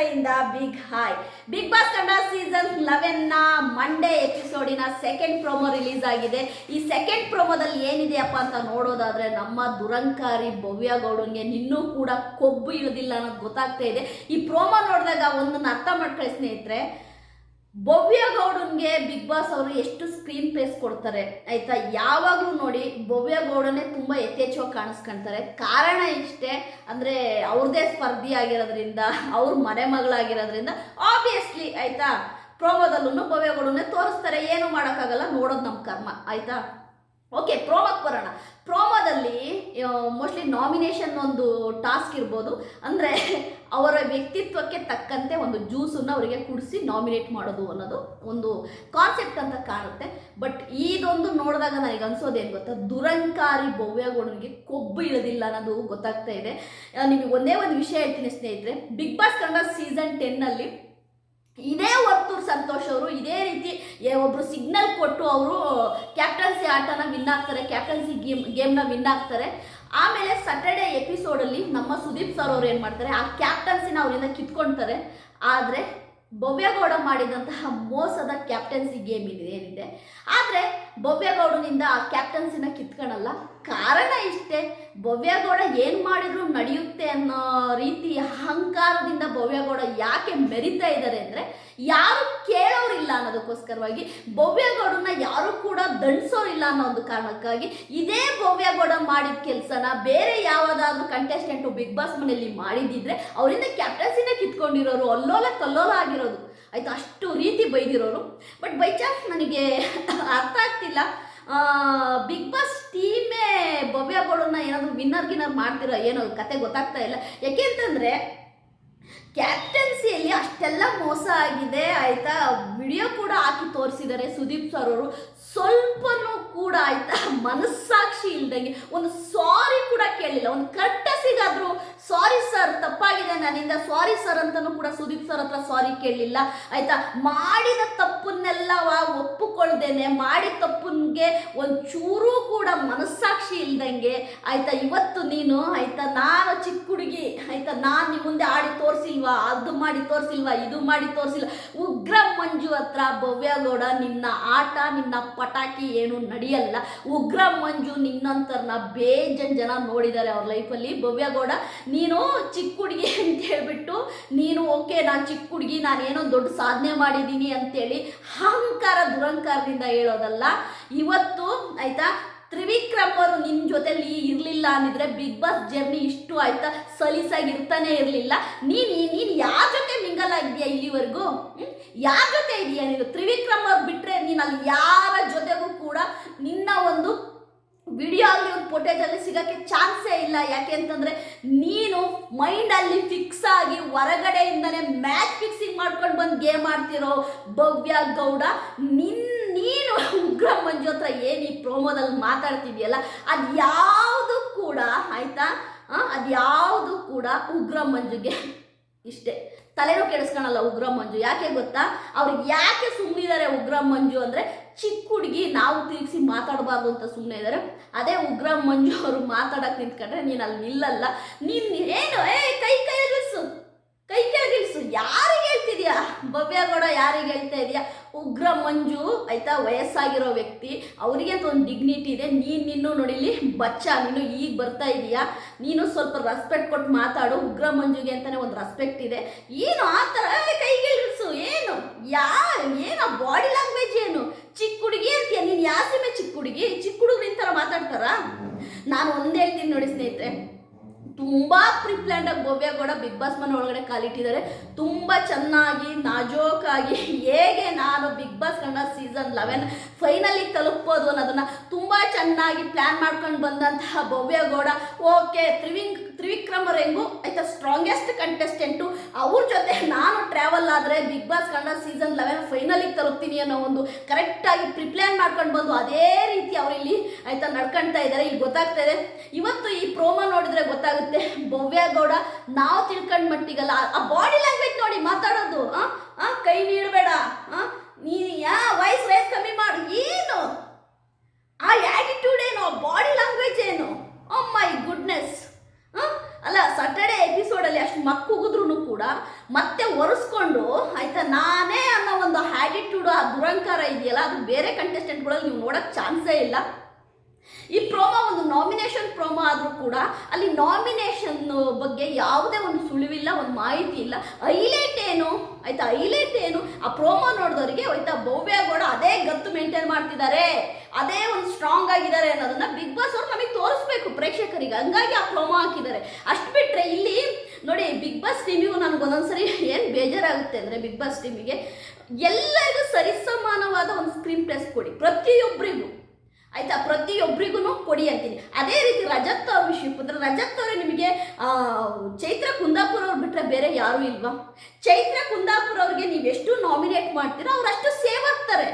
ಕಡೆಯಿಂದ big hi Bigg Boss Kannada season ಲೆವೆನ್ನ Monday ಎಪಿಸೋಡಿನ second promo release ಆಗಿದೆ. ಈ ಸೆಕೆಂಡ್ ಪ್ರೋಮೋದಲ್ಲಿ ಏನಿದೆಯಪ್ಪ ಅಂತ ನೋಡೋದಾದ್ರೆ ನಮ್ಮ ದುರಂಕಾರಿ ಭವ್ಯ ಗೌಡನ್ಗೆ ಇನ್ನೂ ಕೂಡ ಕೊಬ್ಬು ಇರೋದಿಲ್ಲ ಅನ್ನೋದು ಗೊತ್ತಾಗ್ತಾ ಇದೆ. ಈ ಪ್ರೋಮೋ ನೋಡಿದಾಗ ಒಂದನ್ನ ಅರ್ಥ ಮಾಡ್ಕೊಳ್ಳಿ ಸ್ನೇಹಿತರೆ. ಭವ್ಯ ಗೌಡನ್ಗೆ ಬಿಗ್ ಬಾಸ್ ಅವರು ಎಷ್ಟು ಸ್ಕ್ರೀನ್ ಪ್ಲೇಸ್ ಕೊಡ್ತಾರೆ, ಆಯ್ತಾ? ಯಾವಾಗಲೂ ನೋಡಿ ಭವ್ಯ ಗೌಡನೇ ತುಂಬ ಯಥೇಚ್ಛವಾಗಿ ಕಾಣಿಸ್ಕೊಂತಾರೆ. ಕಾರಣ ಇಷ್ಟೇ, ಅಂದರೆ ಅವ್ರದ್ದೇ ಸ್ಪರ್ಧಿ ಆಗಿರೋದ್ರಿಂದ, ಅವ್ರ ಮನೆ ಮಗಳಾಗಿರೋದ್ರಿಂದ ಆಬ್ವಿಯಸ್ಲಿ ಆಯ್ತಾ? ಪ್ರೋಮೋದಲ್ಲೂ ಭವ್ಯ ಗೌಡನ್ನೇ ತೋರಿಸ್ತಾರೆ. ಏನು ಮಾಡೋಕ್ಕಾಗಲ್ಲ, ನೋಡೋದು ನಮ್ಮ ಕರ್ಮ, ಆಯ್ತಾ? ಓಕೆ ಪ್ರೋಮಕ್ಕೆ ಬರೋಣ. ಪ್ರೋಮೋದಲ್ಲಿ ಮೋಸ್ಟ್ಲಿ ನಾಮಿನೇಷನ್ ಒಂದು ಟಾಸ್ಕ್ ಇರ್ಬೋದು. ಅಂದರೆ ಅವರ ವ್ಯಕ್ತಿತ್ವಕ್ಕೆ ತಕ್ಕಂತೆ ಒಂದು ಜ್ಯೂಸನ್ನು ಅವರಿಗೆ ಕುಡಿಸಿ ನಾಮಿನೇಟ್ ಮಾಡೋದು ಅನ್ನೋದು ಒಂದು ಕಾನ್ಸೆಪ್ಟ್ ಅಂತ ಕಾಣುತ್ತೆ. ಬಟ್ ಇದೊಂದು ನೋಡಿದಾಗ ನನಗೆ ಅನ್ಸೋದೇನು ಗೊತ್ತಾ? ದುರಂಕಾರಿ ಭವ್ಯಗೌಡನಿಗೆ ಕೊಬ್ಬು ಇಳಿದಿಲ್ಲ ಅನ್ನೋದು ಗೊತ್ತಾಗ್ತಾ ಇದೆ. ನಿಮಗೆ ಒಂದೇ ಒಂದು ವಿಷಯ ಹೇಳ್ತೀನಿ ಸ್ನೇಹಿತರೆ. ಬಿಗ್ ಬಾಸ್ ಕನ್ನಡ ಸೀಸನ್ ಟೆನ್ನಲ್ಲಿ ಇದೇ ವರ್ತೂರ್ ಸಂತೋಷ್ ಅವರು, ಇದೇ ರೀತಿ ಒಬ್ರು ಸಿಗ್ನಲ್ ಕೊಟ್ಟು ಅವರು ಕ್ಯಾಪ್ಟನ್ಸಿ ಆಟನ ವಿನ್ ಆಗ್ತಾರೆ ಕ್ಯಾಪ್ಟನ್ಸಿ ಗೇಮ್ ಗೇಮ್ನ ವಿನ್ ಆಗ್ತಾರೆ. ಆಮೇಲೆ ಸಟರ್ಡೆ ಎಪಿಸೋಡಲ್ಲಿ ನಮ್ಮ ಸುದೀಪ್ ಸರ್ ಅವ್ರು ಏನು ಮಾಡ್ತಾರೆ, ಆ ಕ್ಯಾಪ್ಟನ್ಸಿನ ಅವರಿಂದ ಕಿತ್ಕೊಳ್ತಾರೆ ಆದರೆ ಭವ್ಯಗೌಡ ಮಾಡಿದಂತಹ ಮೋಸದ ಕ್ಯಾಪ್ಟನ್ಸಿ ಗೇಮ್ ಇದೆ ಏನಿದೆ? ಆದರೆ ಭವ್ಯಗೌಡನಿಂದ ಆ ಕ್ಯಾಪ್ಟನ್ಸಿನ ಕಿತ್ಕೊಳಲ್ಲ ಕಾರಣ ಇಷ್ಟೇ. ಭವ್ಯಗೌಡ ಏನು ಮಾಡಿದ್ರು ನಡೆಯುತ್ತೆ ಅನ್ನೋ ರೀತಿ ಅಹಂಕಾರದಿಂದ ಭವ್ಯಗೌಡ ಯಾಕೆ ಮೆರಿತಾ ಇದ್ದಾರೆ ಅಂದರೆ, ಯಾರು ಕೇಳೋರಿಲ್ಲ ಅನ್ನೋದಕ್ಕೋಸ್ಕರವಾಗಿ ಭವ್ಯಗೌಡನ ಯಾರು ಕೂಡ ದಂಡಿಸೋರಿಲ್ಲ ಅನ್ನೋ ಒಂದು ಕಾರಣಕ್ಕಾಗಿ ಇದೇ ಭವ್ಯಗೌಡ ಮಾಡಿದ ಕೆಲಸನ ಬೇರೆ ಯಾವುದಾದ್ರೂ ಕಂಟೆಸ್ಟೆಂಟು ಬಿಗ್ ಬಾಸ್ ಮನೆಯಲ್ಲಿ ಮಾಡಿದ್ದಿದ್ರೆ, ಅವರಿಂದ ಕ್ಯಾಪ್ಟನ್ಸಿನ ಕಿತ್ಕೊಂಡಿರೋರು ಅಲ್ಲೋಲ ಕಲ್ಲೋಲ ಆಗಿರೋದು. ಆಯ್ತು? ಅಷ್ಟು ರೀತಿ ಬೈದಿರೋರು. ಬಟ್ ಬೈ ಚಾನ್ಸ್ ನನಗೆ ಅರ್ಥ ಆಗ್ತಿಲ್ಲ. ಬಿಗ್ ಬಾಸ್ ಟೀಮೇ ಭವ್ಯಗಳನ್ನ ಏನಾದರೂ ವಿನ್ನರ್ ಗಿನ್ನರ್ ಮಾಡ್ತಿರೋ ಏನೋ ಕತೆ ಗೊತ್ತಾಗ್ತಾ ಇಲ್ಲ. ಯಾಕೆ ಅಂತಂದರೆ ಕ್ಯಾಪ್ಟನ್ಸಿಯಲ್ಲಿ ಅಷ್ಟೆಲ್ಲ ಮೋಸ ಆಗಿದೆ. ಆಯಿತಾ? ವಿಡಿಯೋ ಕೂಡ ಹಾಕಿ ತೋರಿಸಿದ್ದಾರೆ ಸುದೀಪ್ ಸರ್ ಅವರು. ಸ್ವಲ್ಪನೂ ಕೂಡ ಆಯ್ತಾ ಮನಸ್ಸಾಕ್ಷಿ ಇಲ್ದಂಗೆ ಒಂದು ಸಾರಿ ಕೂಡ ಕೇಳಲಿಲ್ಲ. ಒಂದು ಕಟ್ಟಸಿಗಾದ್ರೂ ಸಾರಿ ಸರ್ ತಪ್ಪಾಗಿದೆ ನನ್ನಿಂದ. ಸಾರಿ ಸರ್ ಅಂತಲೂ ಕೂಡ ಸುದೀಪ್ ಸರ್ ಹತ್ರ ಸಾರಿ ಕೇಳಲಿಲ್ಲ. ಆಯ್ತಾ? ಮಾಡಿದ ತಪ್ಪನ್ನೆಲ್ಲ ಒಪ್ಪಿಕೊಳ್ದೇನೆ. ಮಾಡಿದ ತಪ್ಪನ್ಗೆ ಒಂದು ಚೂರು ಕೂಡ ಮನಸ್ಸಾಕ್ಷಿ ಇಲ್ದಂಗೆ, ಆಯ್ತಾ, ಇವತ್ತು ನೀನು, ಆಯ್ತಾ, ನಾನು ಚಿಕ್ಕ ಹುಡುಗಿ, ಆಯ್ತಾ, ನಾನು ನಿಮ್ಮ ಮುಂದೆ ಆಡಿ ತೋರಿಸಿಲ್ವಾ? ಅದು ಮಾಡಿ ತೋರಿಸಿಲ್ವಾ? ಇದು ಮಾಡಿ ತೋರಿಸಿಲ್ಲ ಉಗ್ರ ಹತ್ರ ಭವ್ಯಗೌಡ ನಿನ್ನ ಆಟ, ನಿನ್ನ ಪಟಾಕಿ ಏನು ನಡೆಯಲ್ಲ. ಉಗ್ರ ಮಂಜು ನಿನ್ನಂತರ್ನ ಬೇಜನ್ ಜನ ನೋಡಿದ್ದಾರೆ ಅವ್ರ ಲೈಫಲ್ಲಿ ಭವ್ಯಗೌಡ ನೀನು ಚಿಕ್ಕ ಹುಡುಗಿ ಅಂತ ಹೇಳ್ಬಿಟ್ಟು, ನೀನು ಓಕೆ ನಾನು ಚಿಕ್ಕ ಹುಡುಗಿ, ನಾನೇನೋ ದೊಡ್ಡ ಸಾಧನೆ ಮಾಡಿದ್ದೀನಿ ಅಂತೇಳಿ ಅಹಂಕಾರ ದುರಂಕಾರದಿಂದ ಹೇಳೋದಲ್ಲ. ಇವತ್ತು ಆಯ್ತಾ ತ್ರಿವಿಕ್ರಮ್ ಅವರು ನಿನ್ನ ಜೊತೆಲಿ ಇರಲಿಲ್ಲ ಅಂದಿದ್ರೆ ಬಿಗ್ ಬಾಸ್ ಜರ್ನಿ ಇಷ್ಟು ಆಯ್ತಾ? ಸಲೀಸಾಗಿ ಇರ್ತಾನೆ ಇರಲಿಲ್ಲ. ನೀನು ನೀನು ಯಾರ ಜೊತೆ ಮಿಂಗಲ್ ಆಗಿದೆಯಾ ಇಲ್ಲಿವರೆಗೂ? ಯಾರ ಜೊತೆ ಇದೆಯಾ ನೀನು? ತ್ರಿವಿಕ್ರಮ್ ಬಿಟ್ಟರೆ ನೀನು ಅಲ್ಲಿ ಯಾರ ಜೊತೆಗೂ ಕೂಡ ನಿನ್ನ ಒಂದು ವಿಡಿಯೋ ಆಗಲಿ ಒಂದು ಫೋಟೇಜಲ್ಲಿ ಸಿಗೋಕ್ಕೆ ಚಾನ್ಸೇ ಇಲ್ಲ. ಯಾಕೆ ಅಂತಂದರೆ ನೀನು ಮೈಂಡಲ್ಲಿ ಫಿಕ್ಸ್ ಆಗಿ ಹೊರಗಡೆಯಿಂದನೇ ಮ್ಯಾಚ್ ಫಿಕ್ಸಿಂಗ್ ಮಾಡ್ಕೊಂಡು ಬಂದು ಗೇಮ್ ಆಡ್ತಿರೋ ಭವ್ಯ ಗೌಡ ನಿನ್ ನೀನು ಉಗ್ರ ಮಂಜು ಹತ್ರ ಏನು ಈ ಪ್ರೋಮೋದಲ್ಲಿ ಮಾತಾಡ್ತಿದ್ಯಲ್ಲ? ಅದು ಯಾವುದು ಕೂಡ ಆಯಿತಾ? ಅದು ಯಾವುದು ಕೂಡ ಉಗ್ರ ಮಂಜುಗೆ ಇಷ್ಟೇ. ತಲೆನೂ ಕೆಡಿಸ್ಕೊಳಲ್ಲ ಉಗ್ರ ಮಂಜು ಯಾಕೆ ಗೊತ್ತಾ? ಅವ್ರಿಗೆ ಯಾಕೆ ಸುಮ್ಮನಿದ್ದಾರೆ ಉಗ್ರ ಮಂಜು ಅಂದರೆ ಚಿಕ್ಕ ಹುಡುಗಿ ನಾವು ತಿರುಗಿಸಿ ಮಾತಾಡಬಾರ್ದು ಅಂತ ಸುಮ್ಮನೆ ಇದ್ದಾರೆ ಅದೇ ಉಗ್ರ ಮಂಜು ಅವರು ಮಾತಾಡಕ್ಕೆ ನಿಂತ್ಕೊಂಡ್ರೆ ನೀನು ಅಲ್ಲಿ ನಿಲ್ಲಲ್ಲ. ನೀನು ಏನು? ಏ ಕೈ ಕೈ ಇಳಿಸು. ಕೈ ಕೆಳಗಿಳಿಸು ಯಾರಿಗೆ ಹೇಳ್ತಿದ್ಯಾ ಭವ್ಯಗೌಡ ಯಾರಿಗೆ ಹೇಳ್ತಾ ಇದೆಯಾ? ಉಗ್ರ ಮಂಜು, ಆಯ್ತಾ, ವಯಸ್ಸಾಗಿರೋ ವ್ಯಕ್ತಿ, ಅವರಿಗೆ ಒಂದು ಡಿಗ್ನಿಟಿ ಇದೆ. ನೀನು ನಿನ್ನೂ ನೋಡಿಲಿ ಬಚ್ಚ, ನೀನು ಈಗ ಬರ್ತಾ ಇದೀಯಾ? ನೀನು ಸ್ವಲ್ಪ ರೆಸ್ಪೆಕ್ಟ್ ಕೊಟ್ಟು ಮಾತಾಡು. ಉಗ್ರ ಮಂಜುಗೆ ಅಂತಾನೆ ಒಂದು ರೆಸ್ಪೆಕ್ಟ್ ಇದೆ. ಏನು ಆ ಥರ ಕೈಗೆ ಇಳಿಸು ಏನು? ಯಾ ಏನು ಬಾಡಿ ಲ್ಯಾಂಗ್ವೇಜ್ ಏನು? ಚಿಕ್ಕ ಹುಡುಗಿ ಅಂತೀಯ? ನೀನು ಯಾಸಿಮೆ ಸೀಮೆ ಚಿಕ್ಕ ಹುಡುಗಿ? ಚಿಕ್ಕ ಹುಡುಗ್ರು ಈ ಥರ ಮಾತಾಡ್ತಾರಾ? ನಾನು ಒಂದೇ ಹೇಳ್ತೀನಿ ನೋಡಿ ಸ್ನೇಹಿತರೆ. ತುಂಬ ಪ್ರಿಪ್ಲ್ಯಾಂಡಾಗಿ ಭವ್ಯಗೌಡ ಬಿಗ್ ಬಾಸ್ ಮನೆ ಒಳಗಡೆ ಕಾಲಿಟ್ಟಿದ್ದಾರೆ. ತುಂಬ ಚೆನ್ನಾಗಿ ನಾಜೋಕಾಗಿ ಹೇಗೆ ನಾನು Bigg Boss Kannada season eleven ಫೈನಲಿಗೆ ತಲುಪ್ಬೋದು ಅನ್ನೋದನ್ನ ತುಂಬ ಚೆನ್ನಾಗಿ ಪ್ಲ್ಯಾನ್ ಮಾಡ್ಕೊಂಡು ಬಂದಂತಹ ಭವ್ಯಗೌಡ ಓಕೆ ತ್ರಿವಿಂಗ್, ತ್ರಿವಿಕ್ರಮ್ ರೆಂಗು, ಆಯ್ತಾ ಸ್ಟ್ರಾಂಗೆಸ್ಟ್ ಕಂಟೆಸ್ಟೆಂಟು ಅವ್ರ ಜೊತೆ ನಾನು ಟ್ರಾವೆಲ್ ಆದರೆ Bigg Boss Kannada season eleven ಫೈನಲಿಗೆ ತಲುಪ್ತೀನಿ ಅನ್ನೋ ಒಂದು ಕರೆಕ್ಟಾಗಿ ಪ್ರಿಪ್ಲ್ಯಾನ್ ಮಾಡ್ಕೊಂಡು ಬಂದು ಅದೇ ರೀತಿ ಅವರಿಲ್ಲಿ, ಆಯ್ತಾ ನಡ್ಕೊಳ್ತಾ ಇದ್ದಾರೆ ಇಲ್ಲಿ ಗೊತ್ತಾಗ್ತಾ ಇದೆ. ಇವತ್ತು ಈ ಪ್ರೋಮೋ ನೋಡಿದ್ರೆ ಗೊತ್ತಾಗುತ್ತೆ ಭವ್ಯಗೌಡ ನಾವು ತಿಳ್ಕೊಂಡ್ ಮಟ್ಟಿಗಲ್ಲ. ಆ ಬಾಡಿ ಲ್ಯಾಂಗ್ವೇಜ್ ನೋಡಿ ಮಾತಾಡೋದು ಕೈ ನೀಡಬೇಡ ನೀನು ಯಾ ವಾಯ್ಸ್ ರೈಸ್ ಕಮ್ಮಿ ಮಾಡು. ಏನು? ಆ ಆ್ಯಟಿಟ್ಯೂಡ್ ಏನು? ಬಾಡಿ ಲ್ಯಾಂಗ್ವೇಜ್ ಏನು? ಓ ಮೈ ಗುಡ್ನೆಸ್ ಅಲ್ಲ ಸಟರ್ಡೆ ಎಪಿಸೋಡಲ್ಲಿ ಅಷ್ಟು ಮಕ್ಕುಗಿದ್ರು ಕೂಡ ಮತ್ತೆ ಒರೆಸ್ಕೊಂಡು, ಆಯ್ತಾ, ನಾನೇ ಅನ್ನೋ ಒಂದು ಹ್ಯಾಟಿಟ್ಯೂಡ್ ಆ ದುರಂಕಾರ ಇದೆಯಲ್ಲ, ಅದು ಬೇರೆ ಕಂಟೆಸ್ಟೆಂಟ್ಗಳಲ್ಲಿ ನೀವು ನೋಡೋಕ್ಕೆ ಚಾನ್ಸೇ ಇಲ್ಲ. ಈ ಪ್ರೋಮೋ ಒಂದು ನಾಮಿನೇಷನ್ ಕೂಡ ಅಲ್ಲಿ ನಾಮಿನೇಷನ್ ಬಗ್ಗೆ ಯಾವುದೇ ಒಂದು ಸುಳಿವಿಲ್ಲ, ಒಂದು ಮಾಹಿತಿ ಇಲ್ಲ. ಹೈಲೈಟ್ ಏನು? ಆಯ್ತಾ? ಹೈಲೈಟ್ ಏನು? ಆ ಪ್ರೋಮೋ ನೋಡಿದವರಿಗೆ ಆಯ್ತಾ, ಭವ್ಯ ಗೌಡ ಅದೇ ಗತ್ತು ಮೇಂಟೈನ್ ಮಾಡ್ತಿದ್ದಾರೆ. ಅದೇ ಒಂದು ಸ್ಟ್ರಾಂಗ್ ಆಗಿದ್ದಾರೆ ಅನ್ನೋದನ್ನ ಬಿಗ್ ಬಾಸ್ ಅವ್ರು ನಮಗೆ ತೋರಿಸ್ಬೇಕು ಪ್ರೇಕ್ಷಕರಿಗೆ. ಹಂಗಾಗಿ ಆ ಪ್ರೋಮೋ ಹಾಕಿದ್ದಾರೆ. ಅಷ್ಟು ಬಿಟ್ಟರೆ ಇಲ್ಲಿ ನೋಡಿ ಬಿಗ್ ಬಾಸ್ ಟೀಮಿಗೂ ನನಗೆ ಒಂದೊಂದ್ಸರಿ ಏನು ಬೇಜಾರಾಗುತ್ತೆ ಅಂದರೆ ಬಿಗ್ ಬಾಸ್ ಟೀಮಿಗೆ ಎಲ್ಲರಿಗೂ ಸರಿಸಮಾನವಾದ ಒಂದು ಸ್ಕ್ರೀನ್ ಪ್ಲೇಸ್ ಕೊಡಿ. ಪ್ರತಿಯೊಬ್ಬರಿಗೂ ಆಯ್ತಾ? ಪ್ರತಿಯೊಬ್ಬರಿಗೂ ಕೊಡಿ ಅಂತೀನಿ. ಅದೇ ರೀತಿ ರಜತ್ ಅವ್ರ ವಿಷಯ ಪುತ್ರ ರಜತ್ ಅವರೇ ನಿಮಗೆ ಚೈತ್ರ ಕುಂದಾಪುರ ಅವ್ರು ಬಿಟ್ಟರೆ ಬೇರೆ ಯಾರೂ ಇಲ್ವಾ? ಚೈತ್ರ ಕುಂದಾಪುರ ಅವ್ರಿಗೆ ನೀವು ಎಷ್ಟು ನಾಮಿನೇಟ್ ಮಾಡ್ತೀರೋ ಅವ್ರು ಅಷ್ಟು ಸೇವ್ ಆಗ್ತಾರೆ.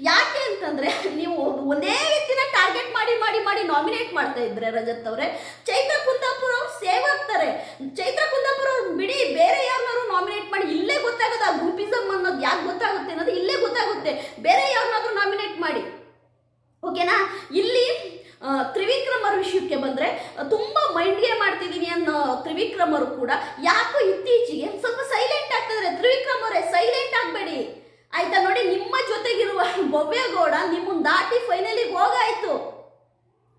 ಯಾಕೆ ಅಂತಂದ್ರೆ, ನೀವು ಒಂದೇ ರೀತಿನ ಟಾರ್ಗೆಟ್ ಮಾಡಿ ಮಾಡಿ ಮಾಡಿ ನಾಮಿನೇಟ್ ಮಾಡ್ತಾ ಇದ್ರೆ ರಜತ್ ಅವರೇ, ಚೈತ್ರ ಕುಂದಾಪುರ ಅವ್ರು ಸೇವ್ ಆಗ್ತಾರೆ. ಚೈತ್ರ ಕುಂದಾಪುರ ಅವ್ರು ಬಿಡಿ, ಬೇರೆ ಯಾರನ್ನಾರು ನಾಮಿನೇಟ್ ಮಾಡಿ, ಇಲ್ಲೇ ಗೊತ್ತಾಗೋದು ಆ ಗ್ರೂಪಿಸಮ್ ಅನ್ನೋದು ಯಾಕೆ ಗೊತ್ತಾಗುತ್ತೆ ಅನ್ನೋದು ಇಲ್ಲೇ ಗೊತ್ತಾಗುತ್ತೆ ಬೇರೆ ಯಾರನ್ನಾದ್ರೂ ನಾಮಿನೇಟ್ ಮಾಡಿ ಓಕೆನಾ ಇಲ್ಲಿ ಆ, ತ್ರಿವಿಕ್ರಮ್ ಅವ್ರ ವಿಷಯಕ್ಕೆ ಬಂದರೆ ತುಂಬ ಮೈಂಡ್ಗೆ ಮಾಡ್ತಿದ್ದೀನಿ ಅನ್ನೋ ತ್ರಿವಿಕ್ರಮ್ ಅವರು ಕೂಡ ಯಾಕೋ ಇತ್ತೀಚೆಗೆ ಸ್ವಲ್ಪ ಸೈಲೆಂಟ್ ಆಗ್ತಿದ್ರೆ ತ್ರಿವಿಕ್ರಮ್ ಅವರೇ ಸೈಲೆಂಟ್ ಆಗಬೇಡಿ. ಆಯ್ತಾ ನೋಡಿ, ನಿಮ್ಮ ಜೊತೆಗಿರುವ ಭವ್ಯಗೌಡ ನಿಮ್ಮನ್ನು ದಾಟಿ ಫೈನಲಿಗೆ ಹೋಗಾಯ್ತು.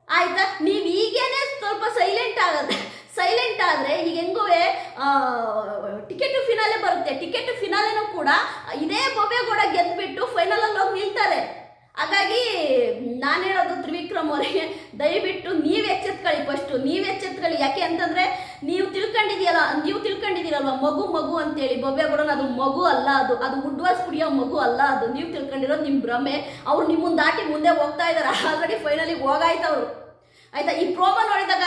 ಆಯ್ತಾ? ನೀವು ಈಗೇನೆ ಸ್ವಲ್ಪ ಸೈಲೆಂಟ್ ಆಗತ್ತೆ ಸೈಲೆಂಟ್ ಆದರೆ ಈಗ ಹೆಂಗೋ ಟಿಕೆಟ್ ಫಿನಾಲೆ ಬರುತ್ತೆ. ಟಿಕೆಟ್ ಫಿನಾಲೆನೂ ಕೂಡ ಇದೇ ಭವ್ಯಗೌಡ ಗೆದ್ದುಬಿಟ್ಟು ಫೈನಲಲ್ಲಿ ಹೋಗಿ ನಿಲ್ತಾರೆ. ಹಾಗಾಗಿ ನಾನು ಹೇಳೋದು ತ್ರಿವಿಕ್ರಮ್ ಅವರಿಗೆ ದಯವಿಟ್ಟು ನೀವು ಎಚ್ಚೆತ್ಕೊಳ್ಳಿ ಫಸ್ಟು ನೀವು ಎಚ್ಚೆತ್ಕೊಳ್ಳಿ. ಯಾಕೆ ಅಂತಂದರೆ ನೀವು ತಿಳ್ಕೊಂಡಿದೀಯಲ್ಲ ನೀವು ತಿಳ್ಕೊಂಡಿದ್ದೀರಲ್ವ? ಮಗು ಮಗು ಅಂತೇಳಿ ಕೂಡ ಅದು ಮಗು ಅಲ್ಲ ಅದು. ಅದು ಉಡ್ವಾಸ್ ಕುಡಿಯೋ ಮಗು ಅಲ್ಲ ಅದು. ನೀವು ತಿಳ್ಕೊಂಡಿರೋದು ನಿಮ್ಮ ಭ್ರಮೆ. ಅವ್ರು ನಿಮ್ಮ ದಾಟಿ ಮುಂದೆ ಹೋಗ್ತಾ ಇದ್ದಾರೆ. ಆಲ್ರೆಡಿ ಫೈನಲಿ ಹೋಗಾಯ್ತು ಅವರು ಆಯ್ತಾ? ಈ ಪ್ರೋಮೋ ನೋಡಿದಾಗ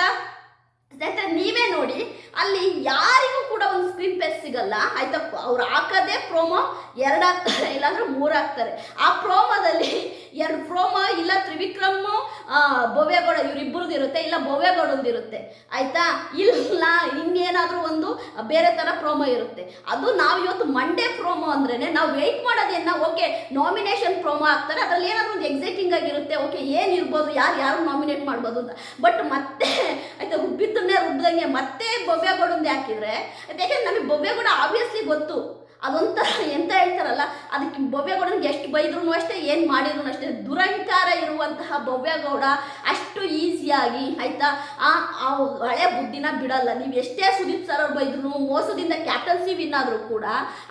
ಸ್ನೇಹಿತರೆ, ನೀವೇ ನೋಡಿ, ಅಲ್ಲಿ ಯಾರಿಗೂ ಕೂಡ ಒಂದು ಸ್ಕ್ರೀನ್ ಪೇಸ್ ಸಿಗಲ್ಲ. ಆಯ್ತಾ? ಅವ್ರು ಹಾಕೋದೇ ಪ್ರೋಮೋ ಎರಡು ಹಾಕ್ತಾರೆ ಇಲ್ಲಾಂದ್ರೆ ಮೂರು ಹಾಕ್ತಾರೆ ಆ ಪ್ರೋಮೋದಲ್ಲಿ ಎರಡು ಪ್ರೋಮೋ ಇಲ್ಲ ತ್ರಿವಿಕ್ರಮ್ ಭವ್ಯಗೌಡ ಇವರಿಬ್ಬರದ್ದು ಇರುತ್ತೆ, ಇಲ್ಲ ಭವ್ಯಗೌಡಂದು ಇರುತ್ತೆ. ಆಯ್ತಾ? ಇಲ್ಲ, ಇನ್ನೇನಾದರೂ ಒಂದು ಬೇರೆ ಥರ ಪ್ರೋಮೋ ಇರುತ್ತೆ. ಅದು ನಾವು ಇವತ್ತು ಮಂಡೇ ಪ್ರೋಮೋ ಅಂದ್ರೇ ನಾವು ವೆಯ್ಟ್ ಮಾಡೋದೇನ ಓಕೆ ನಾಮಿನೇಷನ್ ಪ್ರೋಮೋ ಆಗ್ತಾರೆ ಅದರಲ್ಲಿ ಏನಾದರೂ ಒಂದು ಎಕ್ಸೈಟಿಂಗ್ ಆಗಿರುತ್ತೆ. ಓಕೆ ಏನಿರ್ಬೋದು ಯಾರು ಯಾರು ನಾಮಿನೇಟ್ ಮಾಡ್ಬೋದು ಅಂತ. ಬಟ್ ಮತ್ತೆ, ಆಯ್ತಾ ರುಬ್ಬಿದ್ದನ್ನೇ ರುಬ್ಬದಂಗೆ ಮತ್ತೆ ಬೊಬ್ಬೆಗೌಡಂದೇ ಹಾಕಿದ್ರೆ ಯಾಕೆಂದ್ರೆ ನಮಗೆ ಬೊಬ್ಬೆಗೌಡ ಆಬ್ವಿಯಸ್ಲಿ ಗೊತ್ತು. ಅದೊಂಥರ ಎಂತ ಹೇಳ್ತಾರಲ್ಲ, ಅದಕ್ಕೆ ಬೊಬ್ಬೆಗೌಡನಿಗೆ ಎಷ್ಟು ಬೈದ್ರು ಅಷ್ಟೇ, ಏನು ಮಾಡಿದ್ರು ಅಷ್ಟೇ ದುರಂಕಾರ ಇರುವಂತಹ ಬೊಬ್ಬೆಗೌಡ ಅಷ್ಟು ಈಸಿಯಾಗಿ ಆಯ್ತಾ? ಆ ಹಳೆ ಬುದ್ಧಿನ ಬಿಡಲ್ಲ. ನೀವು ಎಷ್ಟೇ ಸುದೀಪ್ ಸರ್ ಅವ್ರು ಬೈದ್ರು ಮೋಸದಿಂದ ಕ್ಯಾಪ್ಟನ್ಸಿ ವಿನ್ ಆದರೂ ಕೂಡ,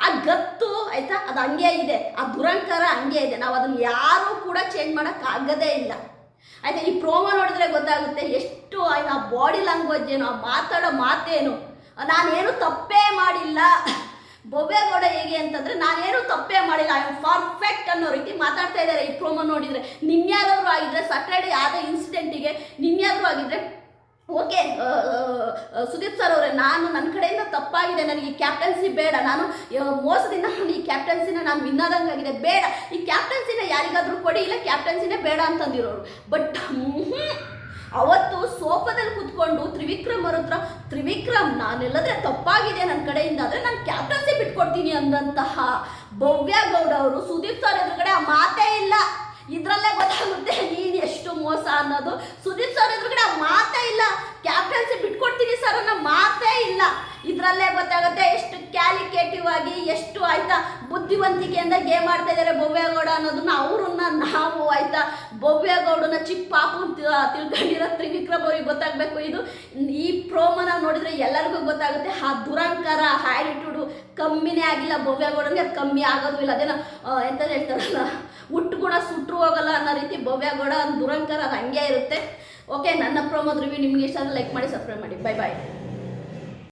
ಆ ಗತ್ತು, ಆಯ್ತಾ? ಅದು ಹಂಗೆ ಇದೆ. ಆ ದುರಂಕಾರ ಹಂಗೆ ಇದೆ. ನಾವು ಅದನ್ನು ಯಾರೂ ಕೂಡ ಚೇಂಜ್ ಮಾಡೋಕ್ಕಾಗದೇ ಇಲ್ಲ. ಆಯ್ತಾ, ಈ ಪ್ರೋಮೋ ನೋಡಿದ್ರೆ ಗೊತ್ತಾಗುತ್ತೆ ಎಷ್ಟು ಆ ಬಾಡಿ ಲ್ಯಾಂಗ್ವೇಜ್ ಏನು, ಆ ಮಾತಾಡೋ ಮಾತೇನು. ನಾನೇನು ತಪ್ಪೇ ಮಾಡಿಲ್ಲ. ಬೊಬ್ಬೇಗೌಡ ಹೇಗೆ ಅಂತಂದ್ರೆ, ನಾನೇನು ತಪ್ಪೇ ಮಾಡಿಲ್ಲ. ಐ ಆಮ್ ಪರ್ಫೆಕ್ಟ್ ಅನ್ನೋ ರೀತಿ ಮಾತಾಡ್ತಾ ಇದ್ದಾರೆ ಈ ಪ್ರೋಮೋ ನೋಡಿದ್ರೆ. ನಿನ್ಯಾದವರು ಆಗಿದ್ರೆ ಸಟರ್ಡೇ ಆದ ಇನ್ಸಿಡೆಂಟಿಗೆ ನಿನ್ಯಾದ್ರು ಆಗಿದ್ರೆ ಓಕೆ ಸುದೀಪ್ ಸರ್ ಅವರೇ, ನಾನು ನನ್ನ ಕಡೆಯಿಂದ ತಪ್ಪಾಗಿದೆ, ನನಗೆ ಈ ಕ್ಯಾಪ್ಟನ್ಸಿ ಬೇಡ, ನಾನು ಮೋಸದಿಂದ ನಾನು ಈ ಕ್ಯಾಪ್ಟನ್ಸಿನ ನಾನು ವಿನ್ನಾದಂಗಾಗಿದೆ ಬೇಡ. ಈ ಕ್ಯಾಪ್ಟನ್ಸಿನ ಯಾರಿಗಾದ್ರೂ ಕೊಡಿ, ಇಲ್ಲ ಕ್ಯಾಪ್ಟನ್ಸಿನೇ ಬೇಡ ಅಂತಂದಿರೋರು. ಬಟ್ ಅವತ್ತು ಸೋಫಾದಲ್ಲಿ ಕುತ್ಕೊಂಡು ತ್ರಿವಿಕ್ರಮ್ ಅವ್ರ ಹತ್ರ, ತ್ರಿವಿಕ್ರಮ್, ನಾನೆಲ್ಲದ್ರೆ ತಪ್ಪಾಗಿದೆ ನನ್ನ ಕಡೆಯಿಂದ, ಆದರೆ ನಾನು ಕ್ಯಾಪ್ಟನ್ಸಿ ಬಿಟ್ಕೊಡ್ತೀನಿ ಅಂದಂತಹ ಭವ್ಯ ಗೌಡ ಅವರು ಸುದೀಪ್ ಸರ್ ಎದುರುಗಡೆ ಆ ಮಾತೇ ಇಲ್ಲ. ಇದರಲ್ಲೇ ಗೊತ್ತಾಗುತ್ತೆ ನೀನು ಎಷ್ಟು ಮೋಸ ಅನ್ನೋದು. ಸುದೀಪ್ ಸರ್ ಎದುರುಗಡೆ ಮಾತೇ ಇಲ್ಲ. ಕ್ಯಾಪ್ಟನ್ಸಿ ಬಿಟ್ಕೊಡ್ತೀನಿ ಸರ್ ಅನ್ನೋ ಮಾತೇ ಇಲ್ಲ. ಇದರಲ್ಲೇ ಗೊತ್ತಾಗುತ್ತೆ ಎಷ್ಟು ಕ್ಯಾಲಿಕೇಟಿವ್ ಆಗಿ, ಎಷ್ಟು ಆಯ್ತಾ ಬುದ್ಧಿವಂತಿಕೆಯಿಂದ ಗೇಮ್ ಆಡ್ತಾ ಇದ್ದಾರೆ ಭವ್ಯಗೌಡ ಅನ್ನೋದನ್ನ ಅವ್ರನ್ನ ನಾವು ಆಯ್ತಾ ಭವ್ಯಗೌಡನ ಚಿಕ್ಕ ಪಾಪು ತಿಳ್ಕೊಂಡಿರೋ ತ್ರಿವಿಕ್ರಮ್ ಅವ್ರಿಗೆ ಗೊತ್ತಾಗಬೇಕು ಇದು. ನೋಡಿದ್ರೆ ಎಲ್ಲರಿಗೂ ಗೊತ್ತಾಗುತ್ತೆ, ಆ ದುರಂಕಾರ ಆ್ಯಟಿಟ್ಯೂಡು ಕಮ್ಮಿನೇ ಆಗಿಲ್ಲ ಭವ್ಯಗೌಡನಿಗೆ ಅದು ಕಮ್ಮಿ ಆಗೋದು ಇಲ್ಲ. ಅದೇನೋ ಎಂತ ಹೇಳ್ತಾರಲ್ಲ, ಹುಟ್ಟು ಕೂಡ ಸುಟ್ಟರು ಹೋಗಲ್ಲ ಅನ್ನೋ ರೀತಿ ಭವ್ಯಗೌಡ ದುರಂಕಾರ, ಅದು ಹಂಗೆ ಇರುತ್ತೆ. ಓಕೆ ನನ್ನ ಪ್ರೋಮೋದ್ ರಿವ್ಯೂ ನಿಮ್ಗೆ ಇಷ್ಟ ಲೈಕ್ ಮಾಡಿ ಸಬ್ಸ್ಕ್ರೈಬ್ ಮಾಡಿ. Bye bye